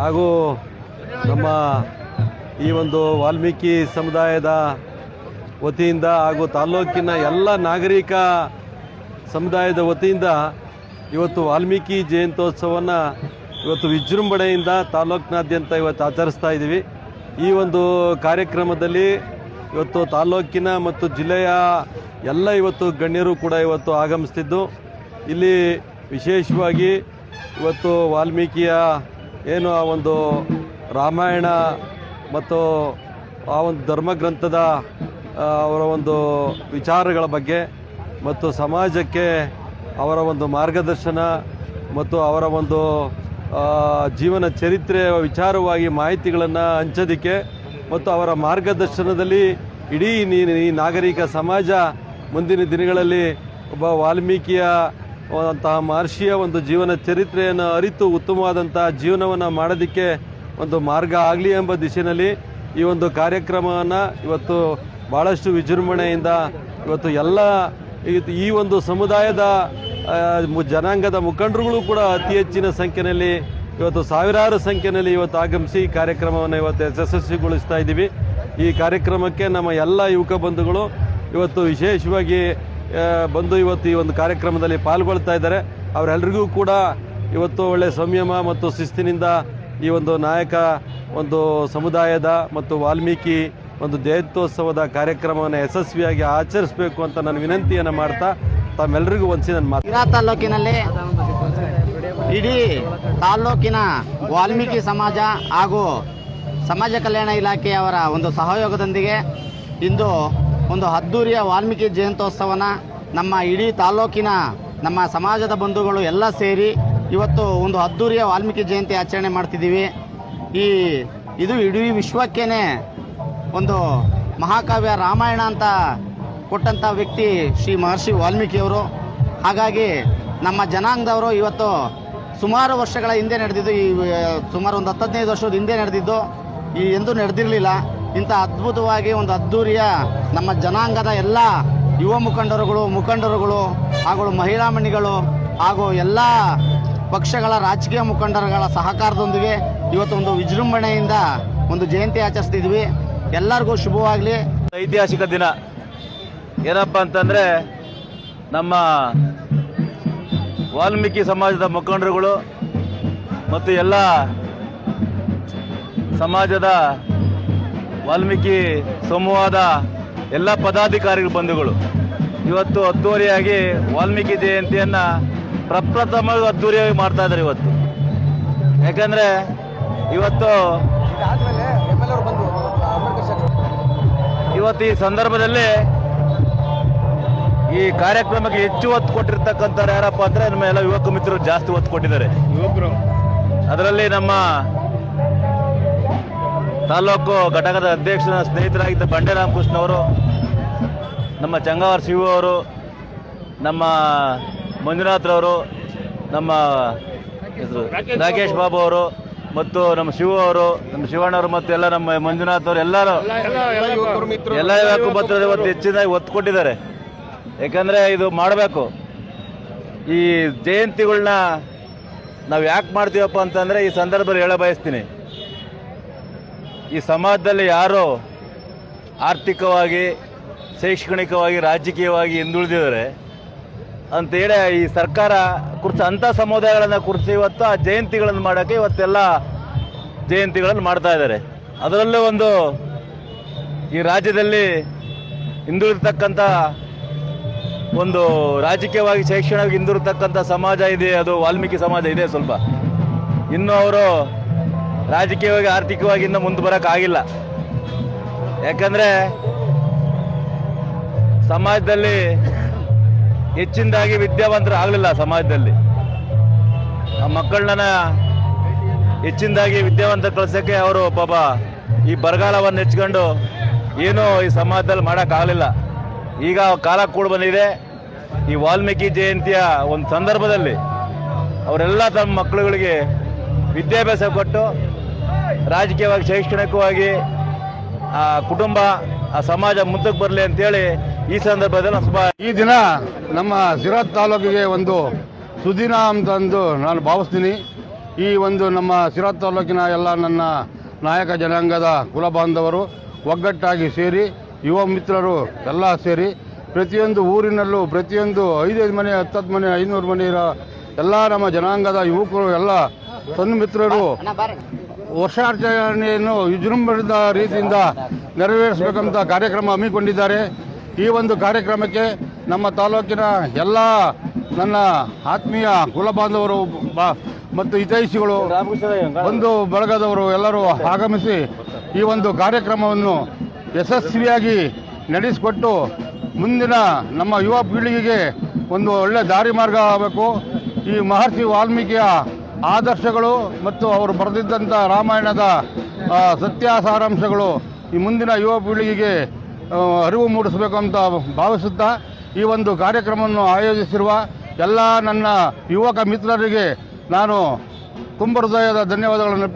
ಹಾಗೂ ನಮ್ಮ ಈ ಒಂದು ವಾಲ್ಮೀಕಿ ಸಮುದಾಯದ ವತಿಯಿಂದ ಹಾಗೂ ತಾಲ್ಲೂಕಿನ ಎಲ್ಲ ನಾಗರಿಕ ಸಮುದಾಯದ ವತಿಯಿಂದ ಇವತ್ತು ವಾಲ್ಮೀಕಿ ಜಯಂತ್ಯೋತ್ಸವವನ್ನು ಇವತ್ತು ವಿಜೃಂಭಣೆಯಿಂದ ತಾಲೂಕಿನಾದ್ಯಂತ ಇವತ್ತು ಆಚರಿಸ್ತಾ ಇದ್ದೀವಿ. ಈ ಒಂದು ಕಾರ್ಯಕ್ರಮದಲ್ಲಿ ಇವತ್ತು ತಾಲೂಕಿನ ಮತ್ತು ಜಿಲ್ಲೆಯ ಎಲ್ಲ ಇವತ್ತು ಗಣ್ಯರು ಕೂಡ ಇವತ್ತು ಆಗಮಿಸ್ತಿದ್ದು. ಇಲ್ಲಿ ವಿಶೇಷವಾಗಿ ಇವತ್ತು ವಾಲ್ಮೀಕಿಯ ಏನು ಆ ಒಂದು ರಾಮಾಯಣ ಮತ್ತು ಆ ಒಂದು ಧರ್ಮಗ್ರಂಥದ ಅವರ ಒಂದು ವಿಚಾರಗಳ ಬಗ್ಗೆ ಮತ್ತು ಸಮಾಜಕ್ಕೆ ಅವರ ಒಂದು ಮಾರ್ಗದರ್ಶನ ಮತ್ತು ಅವರ ಒಂದು ಜೀವನ ಚರಿತ್ರೆಯ ವಿಚಾರವಾಗಿ ಮಾಹಿತಿಗಳನ್ನು ಹಂಚೋದಕ್ಕೆ ಮತ್ತು ಅವರ ಮಾರ್ಗದರ್ಶನದಲ್ಲಿ ಇಡೀ ಈ ನಾಗರಿಕ ಸಮಾಜ ಮುಂದಿನ ದಿನಗಳಲ್ಲಿ ಒಬ್ಬ ವಾಲ್ಮೀಕಿಯ ಅಂತಹ ಮಹರ್ಷಿಯ ಒಂದು ಜೀವನ ಚರಿತ್ರೆಯನ್ನು ಅರಿತು ಉತ್ತಮವಾದಂತಹ ಜೀವನವನ್ನು ಮಾಡೋದಕ್ಕೆ ಒಂದು ಮಾರ್ಗ ಆಗಲಿ ಎಂಬ ದಿಶೆಯಲ್ಲಿ ಈ ಒಂದು ಕಾರ್ಯಕ್ರಮವನ್ನು ಇವತ್ತು ಭಾಳಷ್ಟು ವಿಜೃಂಭಣೆಯಿಂದ ಇವತ್ತು ಎಲ್ಲ ಈ- ಒಂದು ಸಮುದಾಯದ ಜನಾಂಗದ ಮುಖಂಡರುಗಳು ಕೂಡ ಅತಿ ಹೆಚ್ಚಿನ ಸಂಖ್ಯೆಯಲ್ಲಿ ಇವತ್ತು ಸಾವಿರಾರು ಸಂಖ್ಯೆಯಲ್ಲಿ ಇವತ್ತು ಆಗಮಿಸಿ ಕಾರ್ಯಕ್ರಮವನ್ನು ಇವತ್ತು ಯಶಸ್ವಿಗೊಳಿಸ್ತಾ ಇದ್ದೀವಿ. ಈ ಕಾರ್ಯಕ್ರಮಕ್ಕೆ ನಮ್ಮ ಎಲ್ಲ ಯುವಕ ಬಂಧುಗಳು ಇವತ್ತು ವಿಶೇಷವಾಗಿ ಬಂದು ಇವತ್ತು ಈ ಒಂದು ಕಾರ್ಯಕ್ರಮದಲ್ಲಿ ಪಾಲ್ಗೊಳ್ತಾ ಇದ್ದಾರೆ. ಅವರೆಲ್ಲರಿಗೂ ಕೂಡ ಇವತ್ತು ಒಳ್ಳೆ ಸಂಯಮ ಮತ್ತು ಶಿಸ್ತಿನಿಂದ ಈ ಒಂದು ನಾಯಕ ಒಂದು ಸಮುದಾಯದ ಮತ್ತು ವಾಲ್ಮೀಕಿ ಒಂದು ಜಯಂತ್ಯೋತ್ಸವದ ಕಾರ್ಯಕ್ರಮವನ್ನು ಯಶಸ್ವಿಯಾಗಿ ಆಚರಿಸಬೇಕು ಅಂತ ನಾನು ವಿನಂತಿಯನ್ನು ಮಾಡ್ತಾ ತಮ್ಮೆಲ್ಲರಿಗೂ ಒಂದ್ಸಿ ನನ್ನ ಮಾತು. ತಾಲೂಕಿನಲ್ಲಿ ಇಡೀ ತಾಲೂಕಿನ ವಾಲ್ಮೀಕಿ ಸಮಾಜ ಹಾಗೂ ಸಮಾಜ ಕಲ್ಯಾಣ ಇಲಾಖೆಯವರ ಒಂದು ಸಹಯೋಗದೊಂದಿಗೆ ಇಂದು ಒಂದು ಅದ್ದೂರಿಯ ವಾಲ್ಮೀಕಿ ಜಯಂತ್ಯೋತ್ಸವನ ನಮ್ಮ ಇಡೀ ತಾಲೂಕಿನ ನಮ್ಮ ಸಮಾಜದ ಬಂಧುಗಳು ಎಲ್ಲ ಸೇರಿ ಇವತ್ತು ಒಂದು ಅದ್ದೂರಿಯ ವಾಲ್ಮೀಕಿ ಜಯಂತಿ ಆಚರಣೆ ಮಾಡ್ತಿದ್ದೀವಿ. ಈ ಇದು ಇಡೀ ವಿಶ್ವಕ್ಕೇ ಒಂದು ಮಹಾಕಾವ್ಯ ರಾಮಾಯಣ ಅಂತ ಕೊಟ್ಟಂಥ ವ್ಯಕ್ತಿ ಶ್ರೀ ಮಹರ್ಷಿ ವಾಲ್ಮೀಕಿಯವರು. ಹಾಗಾಗಿ ನಮ್ಮ ಜನಾಂಗದವರು ಇವತ್ತು ಸುಮಾರು ವರ್ಷಗಳ ಹಿಂದೆ ನಡೆದಿದ್ದು, ಈ, ಸುಮಾರು ಒಂದು ಹತ್ತು ಹದಿನೈದು ವರ್ಷದ ಹಿಂದೆ ನಡೆದಿದ್ದು, ಈ, ಎಂದೂ ನಡೆದಿರಲಿಲ್ಲ. ಇಂಥ ಅದ್ಭುತವಾಗಿ ಒಂದು ಅದ್ಧೂರಿಯ ನಮ್ಮ ಜನಾಂಗದ ಎಲ್ಲ ಯುವ ಮುಖಂಡರುಗಳು ಮುಖಂಡರುಗಳು ಹಾಗೂ ಮಹಿಳಾ ಮಣಿಗಳು ಹಾಗೂ ಎಲ್ಲ ಪಕ್ಷಗಳ ರಾಜಕೀಯ ಮುಖಂಡರುಗಳ ಸಹಕಾರದೊಂದಿಗೆ ಇವತ್ತು ಒಂದು ವಿಜೃಂಭಣೆಯಿಂದ ಒಂದು ಜಯಂತಿ ಆಚರಿಸ್ತಿದ್ವಿ. ಎಲ್ಲರಿಗೂ ಶುಭವಾಗಲಿ. ಐತಿಹಾಸಿಕ ದಿನ. ಏನಪ್ಪ ಅಂತಂದರೆ ನಮ್ಮ ವಾಲ್ಮೀಕಿ ಸಮಾಜದ ಮುಖಂಡರುಗಳು ಮತ್ತು ಎಲ್ಲ ಸಮಾಜದ ವಾಲ್ಮೀಕಿ ಸಮೂಹದ ಎಲ್ಲ ಪದಾಧಿಕಾರಿಗಳ ಬಂಧುಗಳು. ಇವತ್ತು ಅದ್ದೂರಿಯಾಗಿ ವಾಲ್ಮೀಕಿ ಜಯಂತಿಯನ್ನು ಪ್ರಪ್ರಥಮವಾಗಿ ಅದ್ದೂರಿಯಾಗಿ ಮಾಡ್ತಾ ಇದ್ದಾರೆ ಇವತ್ತು. ಯಾಕಂದರೆ ಇವತ್ತು ಇವತ್ತು ಈ ಸಂದರ್ಭದಲ್ಲಿ ಈ ಕಾರ್ಯಕ್ರಮಕ್ಕೆ ಹೆಚ್ಚು ಒತ್ತು ಕೊಟ್ಟಿರ್ತಕ್ಕಂಥವ್ರು ಯಾರಪ್ಪ ಅಂದ್ರೆ ನಮ್ಮ ಎಲ್ಲ ಯುವಕ ಮಿತ್ರರು ಜಾಸ್ತಿ ಒತ್ತು ಕೊಟ್ಟಿದ್ದಾರೆ. ಅದರಲ್ಲಿ ನಮ್ಮ ತಾಲೂಕು ಘಟಕದ ಅಧ್ಯಕ್ಷನ ಸ್ನೇಹಿತರಾಗಿದ್ದ ಬಂಡೆ ರಾಮಕೃಷ್ಣ ಅವರು, ನಮ್ಮ ಚಂಗಾವರ್ ಶಿವ ಅವರು, ನಮ್ಮ ಮಂಜುನಾಥ್ರವರು ನಮ್ಮ ರಾಕೇಶ್ ಬಾಬು ಅವರು ಮತ್ತು ನಮ್ಮ ಶಿವ ಅವರು, ನಮ್ಮ ಶಿವಣ್ಣವರು ಮತ್ತು ಎಲ್ಲ ನಮ್ಮ ಮಂಜುನಾಥ್ ಅವರು ಎಲ್ಲರೂ ಎಲ್ಲ ಯುವಕ ಮಿತ್ರರು ಇವತ್ತು ಹೆಚ್ಚಿನದಾಗಿ ಒತ್ತು ಕೊಟ್ಟಿದ್ದಾರೆ. ಯಾಕಂದರೆ ಇದು ಮಾಡಬೇಕು. ಈ ಜಯಂತಿಗಳನ್ನ ನಾವು ಯಾಕೆ ಮಾಡ್ತೀವಪ್ಪ ಅಂತಂದರೆ ಈ ಸಂದರ್ಭದಲ್ಲಿ ಹೇಳ ಬಯಸ್ತೀನಿ ಈ ಸಮಾಜದಲ್ಲಿ ಯಾರು ಆರ್ಥಿಕವಾಗಿ, ಶೈಕ್ಷಣಿಕವಾಗಿ, ರಾಜಕೀಯವಾಗಿ ಹಿಂದುಳಿದಿದ್ದಾರೆ ಅಂತೇಳಿ ಈ ಸರ್ಕಾರ ಕುರಿತು ಅಂಥ ಸಮುದಾಯಗಳನ್ನು ಕುರಿತು ಇವತ್ತು ಆ ಜಯಂತಿಗಳನ್ನು ಮಾಡೋಕ್ಕೆ ಇವತ್ತೆಲ್ಲ ಜಯಂತಿಗಳನ್ನು ಮಾಡ್ತಾ ಇದ್ದಾರೆ. ಅದರಲ್ಲೂ ಒಂದು ಈ ರಾಜ್ಯದಲ್ಲಿ ಹಿಂದುಳಿರ್ತಕ್ಕಂಥ ಒಂದು ರಾಜಕೀಯವಾಗಿ, ಶೈಕ್ಷಣಿಕವಾಗಿ ಹಿಂದಿರತಕ್ಕಂಥ ಸಮಾಜ ಇದೆ, ಅದು ವಾಲ್ಮೀಕಿ ಸಮಾಜ ಇದೆ ಸ್ವಲ್ಪ. ಇನ್ನು ಅವರು ರಾಜಕೀಯವಾಗಿ ಆರ್ಥಿಕವಾಗಿ ಇನ್ನೂ ಮುಂದೆ ಬರೋಕ್ಕಾಗಿಲ್ಲ. ಯಾಕಂದರೆ ಸಮಾಜದಲ್ಲಿ ಹೆಚ್ಚಿನದಾಗಿ ವಿದ್ಯಾವಂತರು ಆಗಲಿಲ್ಲ ಸಮಾಜದಲ್ಲಿ. ಆ ಮಕ್ಕಳನ್ನ ಹೆಚ್ಚಿನದಾಗಿ ವಿದ್ಯಾವಂತ ಕಳ್ಸೋಕ್ಕೆ ಅವರು ಪಾಪ ಈ ಬರಗಾಲವನ್ನು ಹೆಚ್ಕೊಂಡು ಏನೂ ಈ ಸಮಾಜದಲ್ಲಿ ಮಾಡೋಕ್ಕಾಗಲಿಲ್ಲ. ಈಗ ಕಾಲ ಕೂಡ ಬಂದಿದೆ. ಈ ವಾಲ್ಮೀಕಿ ಜಯಂತಿಯ ಒಂದು ಸಂದರ್ಭದಲ್ಲಿ ಅವರೆಲ್ಲ ತಮ್ಮ ಮಕ್ಕಳುಗಳಿಗೆ ವಿದ್ಯಾಭ್ಯಾಸ ಕೊಟ್ಟು ರಾಜಕೀಯವಾಗಿ ಶೈಕ್ಷಣಿಕವಾಗಿ ಆ ಕುಟುಂಬ ಆ ಸಮಾಜ ಮುಂದಕ್ಕೆ ಬರಲಿ ಅಂತೇಳಿ ಈ ಸಂದರ್ಭದಲ್ಲಿ ಈ ದಿನ ನಮ್ಮ ಸಿರಾತ್ ತಾಲೂಕಿಗೆ ಒಂದು ಸುದಿನ ಅಂತಂದು ನಾನು ಭಾವಿಸ್ತೀನಿ. ಈ ಒಂದು ನಮ್ಮ ಸಿರಾತ್ ತಾಲೂಕಿನ ಎಲ್ಲ ನನ್ನ ನಾಯಕ ಜನಾಂಗದ ಕುಲ ಬಾಂಧವರು ಒಗ್ಗಟ್ಟಾಗಿ ಸೇರಿ ಯುವ ಮಿತ್ರರು ಎಲ್ಲ ಸೇರಿ ಪ್ರತಿಯೊಂದು ಊರಿನಲ್ಲೂ ಪ್ರತಿಯೊಂದು ಐದೈದು ಮನೆ ಹತ್ತತ್ತು ಮನೆ ಐನೂರು ಮನೆ ಇರೋ ಎಲ್ಲ ನಮ್ಮ ಜನಾಂಗದ ಯುವಕರು ಎಲ್ಲ ಸನ್ಮಿತ್ರರು ವರ್ಷಾಚರಣೆಯನ್ನು ವಿಜೃಂಭಣದ ರೀತಿಯಿಂದ ನೆರವೇರಿಸಬೇಕಂತ ಕಾರ್ಯಕ್ರಮ ಹಮ್ಮಿಕೊಂಡಿದ್ದಾರೆ. ಈ ಒಂದು ಕಾರ್ಯಕ್ರಮಕ್ಕೆ ನಮ್ಮ ತಾಲೂಕಿನ ಎಲ್ಲ ನನ್ನ ಆತ್ಮೀಯ ಕುಲ ಬಾಂಧವರು ಬ- ಮತ್ತು ಹಿತೈಷಿಗಳು ಬಂಧು ಬಳಗದವರು ಎಲ್ಲರೂ ಆಗಮಿಸಿ ಈ ಒಂದು ಕಾರ್ಯಕ್ರಮವನ್ನು ಯಶಸ್ವಿಯಾಗಿ ನಡೆಸಿಕೊಟ್ಟು ಮುಂದಿನ ನಮ್ಮ ಯುವ ಪೀಳಿಗೆಗೆ ಒಂದು ಒಳ್ಳೆ ದಾರಿ ಮಾರ್ಗ ಆಗಬೇಕು. ಈ ಮಹರ್ಷಿ ವಾಲ್ಮೀಕಿಯ ಆದರ್ಶಗಳು ಮತ್ತು ಅವರು ಬರೆದಿದ್ದಂಥ ರಾಮಾಯಣದ ಸತ್ಯಾಸಾರಾಂಶಗಳು ಸತ್ಯ ಸಾರಾಂಶಗಳು ಈ ಮುಂದಿನ ಯುವ ಪೀಳಿಗೆಗೆ ಅರಿವು ಮೂಡಿಸಬೇಕು ಅಂತ ಭಾವಿಸುತ್ತಾ ಈ ಒಂದು ಕಾರ್ಯಕ್ರಮವನ್ನು ಆಯೋಜಿಸಿರುವ ಎಲ್ಲ ನನ್ನ ಯುವಕ ಮಿತ್ರರಿಗೆ ನಾನು ತುಂಬ ಹೃದಯದ ಧನ್ಯವಾದಗಳನ್ನು